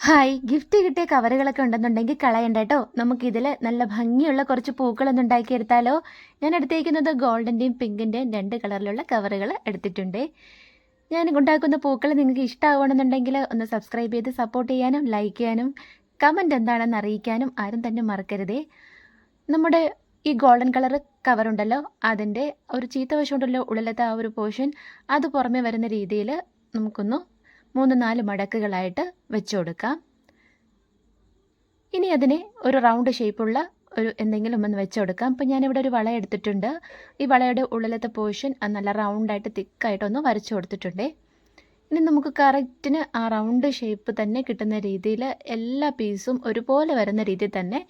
Hi. Gift കിട്ടിയ കവറുകളൊക്കെ ഉണ്ടെന്നുണ്ടെങ്കിൽ കളയണ്ട കേട്ടോ. നമുക്കിതിൽ നല്ല ഭംഗിയുള്ള കുറച്ച് പൂക്കളൊന്നും ഉണ്ടാക്കിയെടുത്താലോ. ഞാൻ എടുത്തേക്കുന്നത് ഗോൾഡന്റെയും പിങ്കിന്റെയും രണ്ട് കളറിലുള്ള കവറുകൾ എടുത്തിട്ടുണ്ട്. ഞാൻ ഉണ്ടാക്കുന്ന പൂക്കൾ നിങ്ങൾക്ക് ഇഷ്ടമാവണമെന്നുണ്ടെങ്കിൽ ഒന്ന് സബ്സ്ക്രൈബ് ചെയ്ത് സപ്പോർട്ട് ചെയ്യാനും ലൈക്ക് ചെയ്യാനും കമന്റ് എന്താണെന്ന് അറിയിക്കാനും ആരും തന്നെ മറക്കരുതേ. നമ്മുടെ ഈ ഗോൾഡൻ കളർ കവറുണ്ടല്ലോ അതിന്റെ ഒരു ചീത്ത വശമുണ്ടല്ലോ ഉള്ളിലത്തെ ആ ഒരു പോർഷൻ. അത് പുറമേ വരുന്ന രീതിയിൽ നമുക്കൊന്ന് മൂന്ന് നാല് മടക്കുകളായിട്ട് വെച്ചു കൊടുക്കാം. ഇനി അതിനെ ഒരു റൗണ്ട് ഷേപ്പുള്ള ഒരു എന്തെങ്കിലും ഒന്ന് വെച്ച് കൊടുക്കാം. ഇപ്പം ഞാനിവിടെ ഒരു വള എടുത്തിട്ടുണ്ട്. ഈ വളയുടെ ഉള്ളിലത്തെ പോർഷൻ നല്ല റൗണ്ടായിട്ട് തിക്കായിട്ടൊന്ന് വരച്ചു കൊടുത്തിട്ടുണ്ടേ. ഇനി നമുക്ക് കറക്റ്റിന് ആ റൗണ്ട് ഷേപ്പ് തന്നെ കിട്ടുന്ന രീതിയിൽ എല്ലാ പീസും ഒരുപോലെ വരുന്ന രീതിയിൽ തന്നെ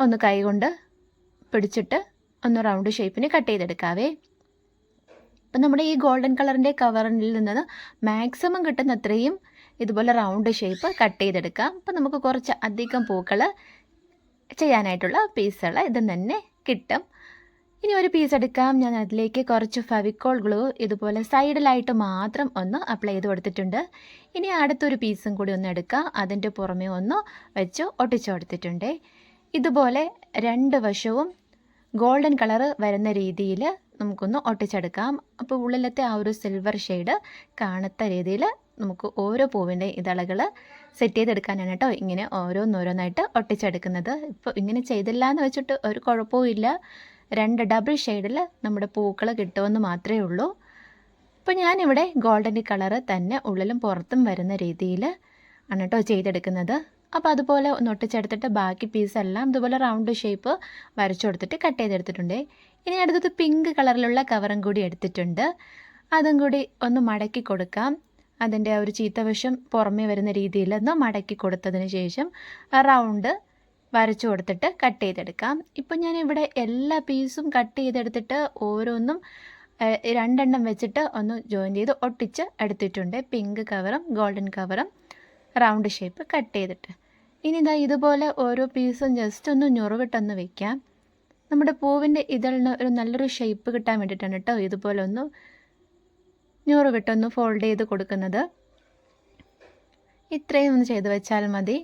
ഒന്ന് കൈകൊണ്ട് പിടിച്ചിട്ട് ഒന്ന് റൗണ്ട് ഷേപ്പിന് കട്ട് ചെയ്തെടുക്കാവേ. അപ്പം നമ്മുടെ ഈ ഗോൾഡൻ കളറിന്റെ കവറിൽ നിന്ന് മാക്സിമം കിട്ടുന്ന അത്രയും ഇതുപോലെ റൗണ്ട് ഷേപ്പ് കട്ട് ചെയ്തെടുക്കാം. അപ്പം നമുക്ക് കുറച്ച് അധികം പൂക്കൾ ചെയ്യാനായിട്ടുള്ള പീസുകൾ ഇത് തന്നെ കിട്ടും. ഇനി ഒരു പീസ് എടുക്കാം. ഞാൻ അതിലേക്ക് കുറച്ച് ഫെവിക്കോൾ ഗ്ലൂ ഇതുപോലെ സൈഡിലായിട്ട് മാത്രം ഒന്ന് അപ്ലൈ ചെയ്ത് കൊടുത്തിട്ടുണ്ട്. ഇനി അടുത്തൊരു പീസും കൂടി ഒന്ന് എടുക്കാം. അതിന്റെ പുറമേ ഒന്ന് വെച്ച് ഒട്ടിച്ചു കൊടുത്തിട്ടുണ്ട്. ഇതുപോലെ രണ്ട് വശവും ഗോൾഡൻ കളറ് വരുന്ന രീതിയിൽ നമുക്കൊന്ന് ഒട്ടിച്ചെടുക്കാം. അപ്പോൾ ഉള്ളിലത്തെ ആ ഒരു സിൽവർ ഷെയ്ഡ് കാണത്ത രീതിയിൽ നമുക്ക് ഓരോ പൂവിന്റെ ഇതളകൾ സെറ്റ് ചെയ്തെടുക്കാനാണ് കേട്ടോ ഇങ്ങനെ ഓരോന്നോരോന്നായിട്ട് ഒട്ടിച്ചെടുക്കുന്നത്. ഇപ്പോൾ ഇങ്ങനെ ചെയ്തില്ല എന്ന് വെച്ചിട്ട് ഒരു കുഴപ്പവും രണ്ട് ഡബിൾ ഷെയ്ഡിൽ നമ്മുടെ പൂക്കൾ കിട്ടുമെന്ന് മാത്രമേ ഉള്ളൂ. ഇപ്പോൾ ഞാനിവിടെ ഗോൾഡൻ കളറ് തന്നെ ഉള്ളിലും പുറത്തും വരുന്ന രീതിയിൽ ആണ് കേട്ടോ ചെയ്തെടുക്കുന്നത്. അപ്പോൾ അതുപോലെ ഒന്ന് ഒട്ടിച്ചെടുത്തിട്ട് ബാക്കി പീസെല്ലാം ഇതുപോലെ റൗണ്ട് ഷേപ്പ് വരച്ചു കൊടുത്തിട്ട് കട്ട് ചെയ്തെടുത്തിട്ടുണ്ട്. ഇനി അടുത്തത് പിങ്ക് കളറിലുള്ള കവറും കൂടി എടുത്തിട്ടുണ്ട്. അതും കൂടി ഒന്ന് മടക്കി കൊടുക്കാം. അതിന്റെ ആ ഒരു ചീത്തവശം പുറമേ വരുന്ന രീതിയിൽ ഒന്ന് മടക്കി കൊടുത്തതിന് ശേഷം റൗണ്ട് വരച്ചു കൊടുത്തിട്ട് കട്ട് ചെയ്തെടുക്കാം. ഇപ്പം ഞാനിവിടെ എല്ലാ പീസും കട്ട് ചെയ്തെടുത്തിട്ട് ഓരോന്നും രണ്ടെണ്ണം വെച്ചിട്ട് ഒന്ന് ജോയിൻ ചെയ്ത് ഒട്ടിച്ച് എടുത്തിട്ടുണ്ട്. പിങ്ക് കവറും ഗോൾഡൻ കവറും റൗണ്ട് ഷേപ്പ് കട്ട് ചെയ്തിട്ട്. ഇനി ഇതാ ഇതുപോലെ ഓരോ പീസും ജസ്റ്റ് ഒന്ന് ഞുറുവിട്ടൊന്ന് വെക്കാം. നമ്മുടെ പൂവിന്റെ ഇതളിന് ഒരു നല്ലൊരു ഷേപ്പ് കിട്ടാൻ വേണ്ടിയിട്ടാണ് കേട്ടോ ഇതുപോലെ ഒന്ന് ഞൂറ് വിട്ടൊന്ന് ഫോൾഡ് ചെയ്ത് കൊടുക്കുന്നത്. ഇത്രയും ഒന്ന് ചെയ്ത് വെച്ചാൽ മതി.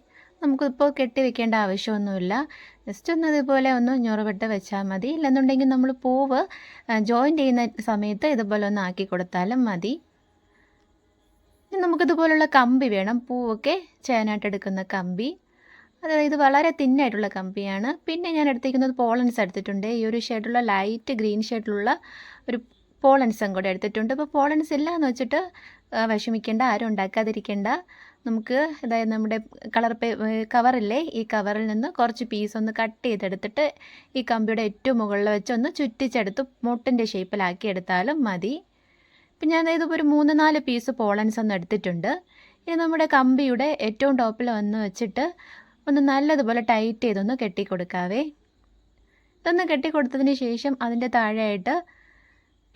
നമുക്കിപ്പോൾ കെട്ടി വെക്കേണ്ട ആവശ്യമൊന്നുമില്ല. ജസ്റ്റ് ഒന്ന് ഇതുപോലെ ഒന്ന് ഞൊറുവിട്ട് വെച്ചാൽ മതി. ഇല്ലെന്നുണ്ടെങ്കിൽ നമ്മൾ പൂവ് ജോയിൻ ചെയ്യുന്ന സമയത്ത് ഇതുപോലെ ഒന്ന് ആക്കി കൊടുത്താലും മതി. നമുക്കിതുപോലുള്ള കമ്പി വേണം. പൂവൊക്കെ ചേനായിട്ട് എടുക്കുന്ന കമ്പി. അതായത് ഇത് വളരെ തിന്നായിട്ടുള്ള കമ്പിയാണ് പിന്നെ ഞാൻ എടുത്തിരിക്കുന്നത് പോളൻസ് എടുത്തിട്ടുണ്ട്. ഈ ഒരു ഷെയ്ഡുള്ള ലൈറ്റ് ഗ്രീൻ ഷെയ്ഡിലുള്ള ഒരു പോളൻസും കൂടെ എടുത്തിട്ടുണ്ട്. അപ്പോൾ പോളൻസ് ഇല്ല എന്ന് വെച്ചിട്ട് വിഷമിക്കേണ്ട ആരും ഉണ്ടാക്കാതിരിക്കേണ്ട. നമുക്ക് അതായത് നമ്മുടെ കളർ പേ കവറില്ലേ ഈ കവറിൽ നിന്ന് കുറച്ച് പീസ് ഒന്ന് കട്ട് ചെയ്തെടുത്തിട്ട് ഈ കമ്പിയുടെ ഏറ്റവും മുകളിൽ വെച്ച് ഒന്ന് ചുറ്റിച്ചെടുത്ത് മുട്ടിന്റെ ഷേപ്പിലാക്കി എടുത്താലും മതി. ഇപ്പം ഞാൻ അതായത് ഒരു മൂന്ന് നാല് പീസ് പോളൻസ് ഒന്ന് എടുത്തിട്ടുണ്ട്. ഇനി നമ്മുടെ കമ്പിയുടെ ഏറ്റവും ടോപ്പിൽ വന്ന് വെച്ചിട്ട് ഒന്ന് നല്ലതുപോലെ ടൈറ്റ് ചെയ്തൊന്ന് കെട്ടിക്കൊടുക്കാവേ. ഇതൊന്ന് കെട്ടിക്കൊടുത്തതിന് ശേഷം അതിന്റെ താഴെയായിട്ട്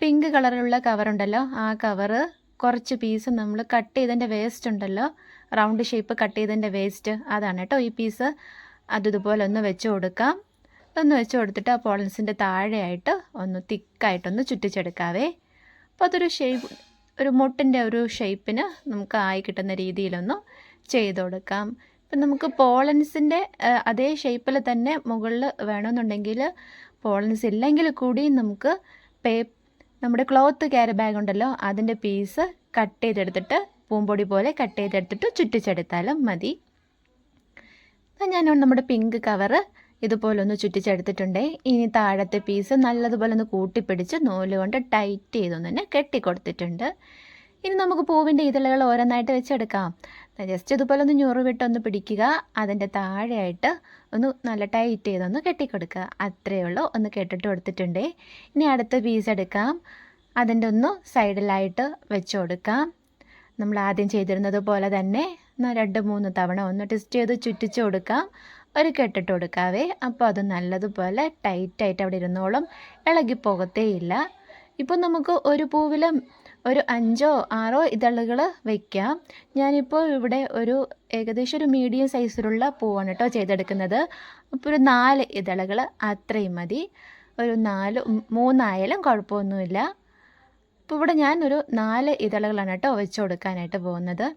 പിങ്ക് കളറിലുള്ള കവറുണ്ടല്ലോ ആ കവറ് കുറച്ച് പീസ് നമ്മൾ കട്ട് ചെയ്തതിന്റെ വേസ്റ്റ് ഉണ്ടല്ലോ. റൗണ്ട് ഷേപ്പ് കട്ട് ചെയ്തതിന്റെ വേസ്റ്റ് അതാണ് കേട്ടോ ഈ പീസ് അതിതുപോലെ ഒന്ന് വെച്ച് കൊടുക്കാം. ഒന്ന് വെച്ച് കൊടുത്തിട്ട് ആ പോളൻസിന്റെ താഴെയായിട്ട് ഒന്ന് തിക്കായിട്ടൊന്ന് ചുറ്റിച്ചെടുക്കാവേ. അപ്പോൾ അതൊരു ഷേപ്പ് ഒരു മുട്ടിന്റെ ഒരു ഷേപ്പിന് നമുക്ക് ആയി കിട്ടുന്ന രീതിയിലൊന്ന് ചെയ്ത് കൊടുക്കാം. ഇപ്പം നമുക്ക് പോളൻസിന്റെ അതേ ഷേപ്പിൽ തന്നെ മുകളിൽ വേണമെന്നുണ്ടെങ്കിൽ പോളൻസ് ഇല്ലെങ്കിൽ കൂടി നമുക്ക് പേ നമ്മുടെ ക്ലോത്ത് ക്യാരി ബാഗ് ഉണ്ടല്ലോ അതിന്റെ പീസ് കട്ട് ചെയ്തെടുത്തിട്ട് പൂമ്പൊടി പോലെ കട്ട് ചെയ്തെടുത്തിട്ട് ചുറ്റിച്ചെടുത്താലും മതി. ഞാൻ നമ്മുടെ പിങ്ക് കവറ് ഇതുപോലെ ഒന്ന് ചുറ്റിച്ചെടുത്തിട്ടുണ്ട്. ഇനി താഴത്തെ പീസ് നല്ലതുപോലെ ഒന്ന് കൂട്ടിപ്പിടിച്ച് നൂൽ കൊണ്ട് ടൈറ്റ് ചെയ്തൊന്ന് തന്നെ കെട്ടിക്കൊടുത്തിട്ടുണ്ട്. ഇനി നമുക്ക് പൂവിന്റെ ഇതളുകൾ ഓരോന്നായിട്ട് വെച്ചെടുക്കാം. ജസ്റ്റ് ഇതുപോലെ ഒന്ന് ഞൊറു വിട്ടൊന്ന് പിടിക്കുക. അതിന്റെ താഴെയായിട്ട് ഒന്ന് നല്ല ടൈറ്റ് ചെയ്തൊന്ന് കെട്ടിക്കൊടുക്കുക. അത്രയേ ഉള്ളൂ. ഒന്ന് കെട്ടിട്ട് കൊടുത്തിട്ടുണ്ട്. ഇനി അടുത്ത പീസ് എടുക്കാം. അതിന്റെ ഒന്ന് സൈഡിലായിട്ട് വെച്ച് കൊടുക്കാം. നമ്മൾ ആദ്യം ചെയ്തിരുന്നത് പോലെ തന്നെ രണ്ട് മൂന്ന് തവണ ഒന്ന് ടെസ്റ്റ് ചെയ്ത് ചുറ്റിച്ച് കൊടുക്കാം. ഒരു കെട്ടിട്ട് കൊടുക്കാവേ. അപ്പോൾ അത് നല്ലതുപോലെ ടൈറ്റായിട്ട് അവിടെ ഇരുന്നോളും. ഇളകി പോകത്തേയില്ല ഇപ്പോൾ നമുക്ക് ഒരു പൂവിലും ഒരു അഞ്ചോ ആറോ ഇതളുകൾ വയ്ക്കാം ഞാനിപ്പോൾ ഇവിടെ ഒരു ഏകദേശം ഒരു മീഡിയം സൈസിലുള്ള പൂവാണ് കേട്ടോ ചെയ്തെടുക്കുന്നത്. അപ്പോൾ ഒരു നാല് ഇതളുകൾ അത്രയും മതി. ഒരു നാല് മൂന്നായാലും കുഴപ്പമൊന്നുമില്ല. അപ്പോൾ ഇവിടെ ഞാൻ ഒരു നാല് ഇതളുകളാണ് കേട്ടോ വെച്ച് കൊടുക്കാനായിട്ട് പോകുന്നത്.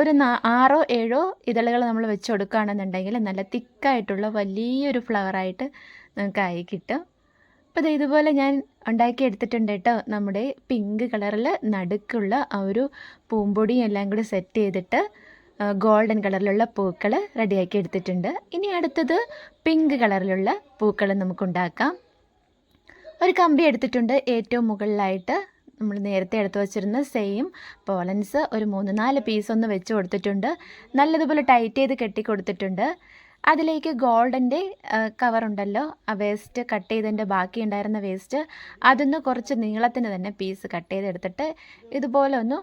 ഒരു നാ ആറോ ഏഴോ ഇതളുകൾ നമ്മൾ വെച്ച് കൊടുക്കുകയാണെന്നുണ്ടെങ്കിൽ നല്ല തിക്കായിട്ടുള്ള വലിയൊരു ഫ്ലവറായിട്ട് നമുക്കായി കിട്ടും. അപ്പോൾ ഇതുപോലെ ഞാൻ ഉണ്ടാക്കി എടുത്തിട്ടുണ്ട് കേട്ടോ. നമ്മുടെ പിങ്ക് കളറിൽ നടുക്കുള്ള ആ ഒരു പൂമ്പൊടിയും എല്ലാം കൂടി സെറ്റ് ചെയ്തിട്ട് ഗോൾഡൻ കളറിലുള്ള പൂക്കൾ റെഡിയാക്കി എടുത്തിട്ടുണ്ട്. ഇനി അടുത്തത് പിങ്ക് കളറിലുള്ള പൂക്കൾ നമുക്കുണ്ടാക്കാം. ഒരു കമ്പി എടുത്തിട്ടുണ്ട്. ഏറ്റവും മുകളിലായിട്ട് നമ്മൾ നേരത്തെ എടുത്തു വച്ചിരുന്ന സെയിം പോലൻസ് ഒരു മൂന്ന് നാല് പീസ് ഒന്ന് വെച്ച് കൊടുത്തിട്ടുണ്ട്. നല്ലതുപോലെ ടൈറ്റ് ചെയ്ത് കെട്ടി കൊടുത്തിട്ടുണ്ട്. അതിലേക്ക് ഗോൾഡന്റെ കവർ ഉണ്ടല്ലോ. ആ വേസ്റ്റ് കട്ട് ചെയ്തതിന്റെ ബാക്കി ഉണ്ടായിരുന്ന വേസ്റ്റ് അതൊന്ന് കുറച്ച് നീളത്തിന് തന്നെ പീസ് കട്ട് ചെയ്തെടുത്തിട്ട് ഇതുപോലെ ഒന്ന്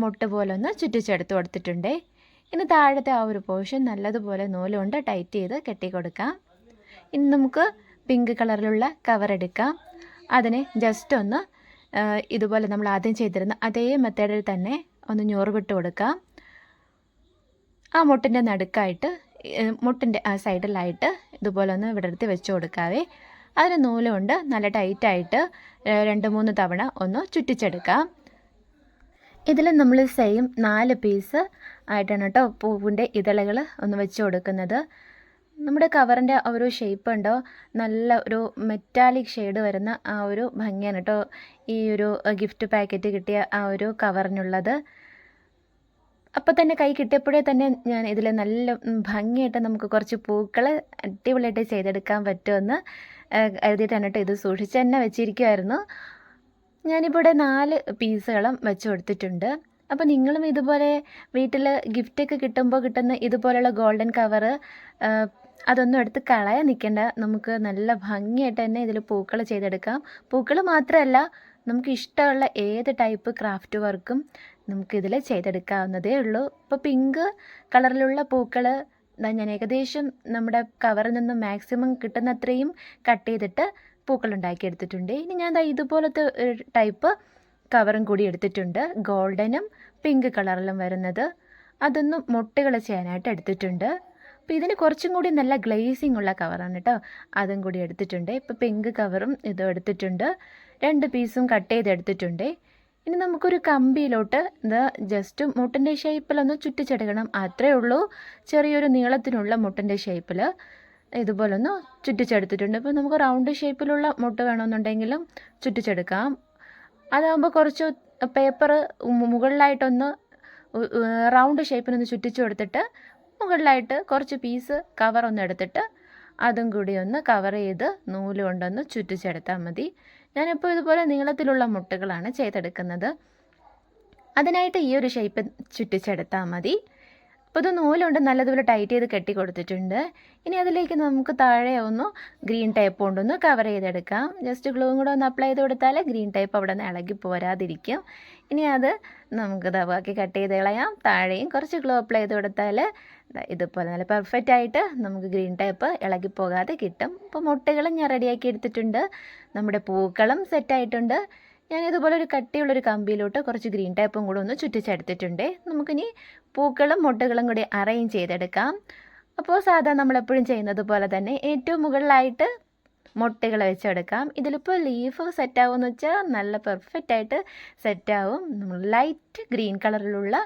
മുട്ട് പോലെ ഒന്ന് ചുറ്റിച്ചെടുത്ത് കൊടുത്തിട്ടുണ്ട്. ഇനി താഴത്തെ ആ ഒരു പോർഷൻ നല്ലതുപോലെ നൂലുകൊണ്ട് ടൈറ്റ് ചെയ്ത് കെട്ടി കൊടുക്കാം. ഇനി നമുക്ക് പിങ്ക് കളറിലുള്ള കവർ എടുക്കാം. അതിനെ ജസ്റ്റ് ഒന്ന് ഇതുപോലെ നമ്മൾ ആദ്യം ചെയ്തിരുന്ന അതേ മെത്തേഡിൽ തന്നെ ഒന്ന് ഞോറുവിട്ട് കൊടുക്കാം. ആ മുട്ടിന്റെ നടുക്കായിട്ട് മുട്ടിന്റെ സൈഡിലായിട്ട് ഇതുപോലെ ഒന്ന് ഇവിടെ എടുത്ത് വെച്ച് കൊടുക്കാവേ. അതിന് നൂലുകൊണ്ട് നല്ല ടൈറ്റായിട്ട് രണ്ട് മൂന്ന് തവണ ഒന്ന് ചുറ്റിച്ചെടുക്കാം. ഇതിൽ നമ്മൾ സെയിം നാല് പീസ് ആയിട്ടാണ് കേട്ടോ പൂവിന്റെ ഇതളകൾ ഒന്ന് വെച്ച് കൊടുക്കുന്നത്. നമ്മുടെ കവറിന്റെ ഒരു ഷേപ്പ് ഉണ്ടോ? നല്ല ഒരു മെറ്റാലിക് ഷെയ്ഡ് വരുന്ന ആ ഒരു ഭംഗിയാണ് കേട്ടോ ഈ ഒരു ഗിഫ്റ്റ് പാക്കറ്റ് കിട്ടിയ ആ ഒരു കവറിനുള്ളത് അപ്പോൾ തന്നെ കൈ കിട്ടിയപ്പോഴേ തന്നെ ഞാൻ ഇതിൽ നല്ല ഭംഗിയായിട്ട് നമുക്ക് കുറച്ച് പൂക്കൾ അടിപൊളിയായിട്ട് ചെയ്തെടുക്കാൻ പറ്റുമെന്ന് കരുതിയിട്ടാണ് ഇത് സൂക്ഷിച്ച് തന്നെ വെച്ചിരിക്കുമായിരുന്നു ഞാനിവിടെ നാല് പീസുകളും വെച്ച് കൊടുത്തിട്ടുണ്ട്. അപ്പോൾ നിങ്ങളും ഇതുപോലെ വീട്ടിൽ ഗിഫ്റ്റൊക്കെ കിട്ടുമ്പോൾ കിട്ടുന്ന ഇതുപോലെയുള്ള ഗോൾഡൻ കവറ് അതൊന്നും എടുത്ത് കളയാൻ നിൽക്കേണ്ട. നമുക്ക് നല്ല ഭംഗിയായിട്ട് തന്നെ ഇതിൽ പൂക്കൾ ചെയ്തെടുക്കാം. പൂക്കൾ മാത്രമല്ല നമുക്ക് ഇഷ്ടമുള്ള ഏത് ടൈപ്പ് ക്രാഫ്റ്റ് വർക്കും നമുക്കിതിൽ ചെയ്തെടുക്കാവുന്നതേ ഉള്ളൂ. ഇപ്പോൾ പിങ്ക് കളറിലുള്ള പൂക്കൾ ഞാൻ ഏകദേശം നമ്മുടെ കവറിൽ നിന്ന് മാക്സിമം കിട്ടുന്നത്രയും കട്ട് ചെയ്തിട്ട് പൂക്കൾ ഉണ്ടാക്കിയെടുത്തിട്ടുണ്ട് ഇനി ഞാൻ ഇതുപോലത്തെ ഒരു ടൈപ്പ് കവറും കൂടി എടുത്തിട്ടുണ്ട്. ഗോൾഡനും പിങ്ക് കളറിലും വരുന്നത്. അതൊന്നും മുട്ടുകൾ ചെയ്യാനായിട്ട് എടുത്തിട്ടുണ്ട്. അപ്പോൾ ഇതിന് കുറച്ചും കൂടി നല്ല ഗ്ലേസിംഗ് ഉള്ള കവറാണ് കേട്ടോ അതും കൂടി എടുത്തിട്ടുണ്ട്. ഇപ്പോൾ പിങ്ക് കവറും ഇതും എടുത്തിട്ടുണ്ട്. രണ്ട് പീസും കട്ട് ചെയ്തെടുത്തിട്ടുണ്ട്. ഇനി നമുക്കൊരു കമ്പിയിലോട്ട് ഇത് ജസ്റ്റ് മുട്ടിന്റെ ഷേപ്പിലൊന്ന് ചുറ്റിച്ചെടുക്കണം. അത്രേ ഉള്ളൂ. ചെറിയൊരു നീളത്തിനുള്ള മുട്ടിന്റെ ഷേപ്പിൽ ഇതുപോലൊന്ന് ചുറ്റിച്ചെടുത്തിട്ടുണ്ട്. ഇപ്പോൾ നമുക്ക് റൗണ്ട് ഷേപ്പിലുള്ള മുട്ട വേണമെന്നുണ്ടെങ്കിലും ചുറ്റിച്ചെടുക്കാം. അതാകുമ്പോൾ കുറച്ച് പേപ്പർ മുകളിലായിട്ടൊന്ന് റൗണ്ട് ഷേപ്പിനൊന്ന് ചുറ്റിച്ചു കൊടുത്തിട്ട് മുകളിലായിട്ട് കുറച്ച് പീസ് കവർ ഒന്ന് എടുത്തിട്ട് അതും കൂടി ഒന്ന് കവർ ചെയ്ത് നൂൽ കൊണ്ടൊന്ന് ചുറ്റിച്ചെടുത്താൽ മതി. ഞാനിപ്പോൾ ഇതുപോലെ നീളത്തിലുള്ള മുട്ടകളാണ് ചെയ്തെടുക്കുന്നത്. അതിനായിട്ട് ഈ ഒരു ഷേപ്പ് ചുറ്റിച്ചെടുത്താൽ മതി. അപ്പോൾ ഇത് നൂലുകൊണ്ട് നല്ലതുപോലെ ടൈറ്റ് ചെയ്ത് കെട്ടി കൊടുത്തിട്ടുണ്ട്. ഇനി അതിലേക്ക് നമുക്ക് താഴെ ഒന്ന് ഗ്രീൻ ടൈപ്പ് കൊണ്ടൊന്ന് കവർ ചെയ്തെടുക്കാം. ജസ്റ്റ് ഗ്ലൂവും കൂടെ ഒന്ന് അപ്ലൈ ചെയ്ത് കൊടുത്താൽ ഗ്രീൻ ടൈപ്പ് അവിടെ നിന്ന് ഇളകി പോരാതിരിക്കും. ഇനി അത് നമുക്ക് ദവാക്കി കട്ട് ചെയ്ത് കളയാം. താഴെയും കുറച്ച് ഗ്ലോ അപ്ലൈ ചെയ്ത് കൊടുത്താൽ ഇതുപോലെ നല്ല പെർഫെക്റ്റ് ആയിട്ട് നമുക്ക് ഗ്രീൻ ടൈപ്പ് ഇളകി പോകാതെ കിട്ടും. അപ്പോൾ മുട്ടകളും ഞാൻ റെഡിയാക്കി എടുത്തിട്ടുണ്ട്. നമ്മുടെ പൂക്കളും സെറ്റായിട്ടുണ്ട് ഞാൻ ഇതുപോലെ ഒരു കട്ടിയുള്ളൊരു കമ്പിയിലോട്ട് കുറച്ച് ഗ്രീൻ ടൈപ്പും കൂടെ ഒന്ന് ചുറ്റിച്ചെടുത്തിട്ടുണ്ട്. നമുക്കിനി പൂക്കളും മുട്ടകളും കൂടി അറേഞ്ച് ചെയ്തെടുക്കാം. അപ്പോൾ സാധാരണ നമ്മളെപ്പോഴും ചെയ്യുന്നത് പോലെ തന്നെ ഏറ്റവും മുകളിലായിട്ട് മുട്ടകൾ വെച്ചെടുക്കാം. ഇതിലിപ്പോൾ ലീഫ് സെറ്റാവുമെന്ന് വെച്ചാൽ നല്ല പെർഫെക്റ്റ് ആയിട്ട് സെറ്റാവും. നമ്മൾ ലൈറ്റ് ഗ്രീൻ കളറിലുള്ള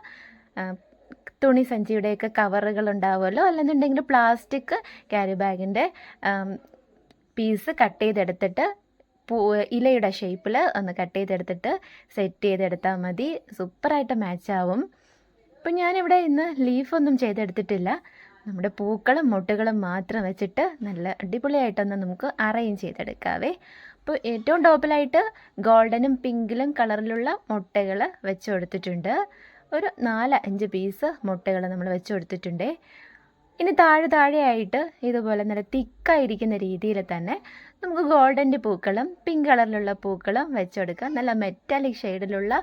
തുണി സഞ്ചിയുടെയൊക്കെ കവറുകൾ ഉണ്ടാവുമല്ലോ. അല്ലെന്നുണ്ടെങ്കിൽ പ്ലാസ്റ്റിക് ക്യാരി ബാഗിന്റെ പീസ് കട്ട് ചെയ്തെടുത്തിട്ട് പൂ ഇലയുടെ ഷേപ്പിൽ ഒന്ന് കട്ട് ചെയ്തെടുത്തിട്ട് സെറ്റ് ചെയ്തെടുത്താൽ മതി. സൂപ്പറായിട്ട് മാച്ചാവും അപ്പം ഞാനിവിടെ ഇന്ന് ലീഫൊന്നും ചെയ്തെടുത്തിട്ടില്ല. നമ്മുടെ പൂക്കളും മുട്ടുകളും മാത്രം വെച്ചിട്ട് നല്ല അടിപൊളിയായിട്ടൊന്ന് നമുക്ക് അറേഞ്ച് ചെയ്തെടുക്കാവേ. അപ്പോൾ ഏറ്റവും ടോപ്പിലായിട്ട് ഗോൾഡനും പിങ്കിലും കളറിലുള്ള മുട്ടകൾ വെച്ച് കൊടുത്തിട്ടുണ്ട്. ഒരു നാല് അഞ്ച് പീസ് മുട്ടകൾ നമ്മൾ വെച്ച് കൊടുത്തിട്ടുണ്ട്. ഇനി താഴെ താഴെയായിട്ട് ഇതുപോലെ നല്ല തിക്കായിരിക്കുന്ന രീതിയിൽ തന്നെ നമുക്ക് ഗോൾഡന്റെ പൂക്കളും പിങ്ക് കളറിലുള്ള പൂക്കളും വെച്ചെടുക്കാം. നല്ല മെറ്റാലിക് ഷെയ്ഡിലുള്ള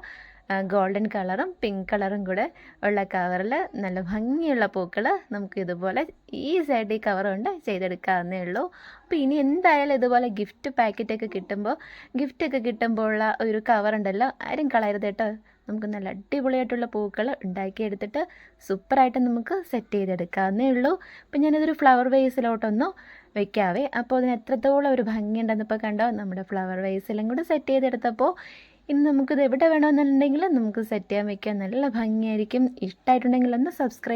ഗോൾഡൻ കളറും പിങ്ക് കളറും കൂടെ ഉള്ള കവറിൽ നല്ല ഭംഗിയുള്ള പൂക്കൾ നമുക്ക് ഇതുപോലെ ഈ ഈ കവർ കൊണ്ട് ചെയ്തെടുക്കാവുന്നേ ഉള്ളൂ. അപ്പോൾ ഇനി എന്തായാലും ഇതുപോലെ ഗിഫ്റ്റ് പാക്കറ്റൊക്കെ കിട്ടുമ്പോൾ ഗിഫ്റ്റൊക്കെ കിട്ടുമ്പോഴുള്ള ഒരു കവർ ഉണ്ടല്ലോ ആരും കളയരുത് കേട്ടോ. നമുക്ക് നല്ല അടിപൊളിയായിട്ടുള്ള പൂക്കൾ ഉണ്ടാക്കിയെടുത്തിട്ട് സൂപ്പറായിട്ട് നമുക്ക് സെറ്റ് ചെയ്തെടുക്കാവുന്നേ ഉള്ളൂ. അപ്പം ഞാനിതൊരു ഫ്ലവർ വേസിലോട്ടൊന്ന് വെക്കാവേ. അപ്പോൾ അതിന് എത്രത്തോളം ഒരു ഭംഗിയുണ്ടെന്ന് ഇപ്പോൾ കണ്ടോ? നമ്മുടെ ഫ്ലവർ വേസിലും കൂടെ സെറ്റ് ചെയ്തെടുത്തപ്പോൾ ഇനി നമുക്കിത് എവിടെ വേണമെന്നുണ്ടെങ്കിൽ നമുക്ക് സെറ്റ് ചെയ്യാൻ വെക്കാൻ നല്ല ഭംഗിയായിരിക്കും. ഇഷ്ടമായിട്ടുണ്ടെങ്കിൽ ഒന്ന് സബ്സ്ക്രൈബ്